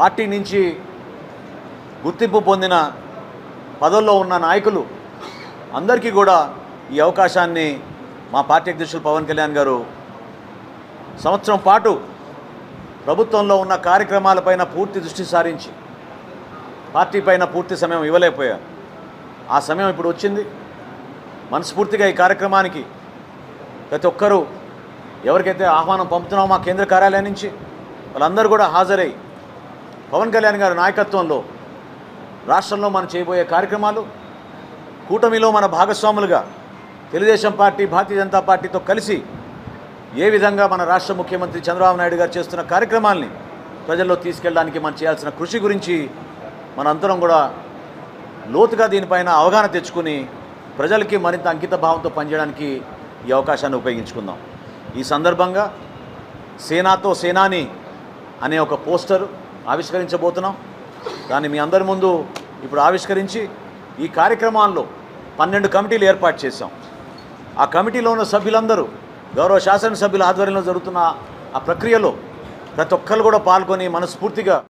Party నుంచి గుర్తింపు పొందిన పదవుల్లో ఉన్న నాయకులు అందరికీ కూడా ఈ అవకాశాన్ని మా పార్టీ అధ్యక్షులు పవన్ కళ్యాణ్ గారు సంవత్సరం పాటు ప్రభుత్వంలో ఉన్న కార్యక్రమాలపైన పూర్తి దృష్టి సారించి పార్టీ పైన పూర్తి సమయం ఇవ్వలేకపోయారు. ఆ సమయం ఇప్పుడు వచ్చింది. మనస్ఫూర్తిగా ఈ కార్యక్రమానికి ప్రతి ఒక్కరూ ఎవరికైతే ఆహ్వానం పంపుతున్నామో మా కేంద్ర కార్యాలయం నుంచి వాళ్ళందరూ కూడా హాజరై పవన్ కళ్యాణ్ గారి నాయకత్వంలో రాష్ట్రంలో మనం చేయబోయే కార్యక్రమాలు కూటమిలో మన భాగస్వాములుగా తెలుగుదేశం పార్టీ భారతీయ జనతా పార్టీతో కలిసి ఏ విధంగా మన రాష్ట్ర ముఖ్యమంత్రి చంద్రబాబు నాయుడు గారు చేస్తున్న కార్యక్రమాల్ని ప్రజల్లో తీసుకెళ్ళడానికి మనం చేయాల్సిన కృషి గురించి మనందరం కూడా లోతుగా దీనిపైన అవగాహన తెచ్చుకుని ప్రజలకి మరింత అంకిత భావంతో పనిచేయడానికి ఈ అవకాశాన్ని ఉపయోగించుకుందాం. ఈ సందర్భంగా సేనాతో సేనాని అనే ఒక పోస్టరు ఆవిష్కరించబోతున్నాం. దాన్ని మీ అందరి ముందు ఇప్పుడు ఆవిష్కరించి ఈ కార్యక్రమాల్లో పన్నెండు కమిటీలు ఏర్పాటు చేశాం. ఆ కమిటీలో ఉన్న సభ్యులందరూ గౌరవ శాసనసభ్యుల ఆధ్వర్యంలో జరుగుతున్న ఆ ప్రక్రియలో ప్రతి ఒక్కరు కూడా పాల్గొని మనస్ఫూర్తిగా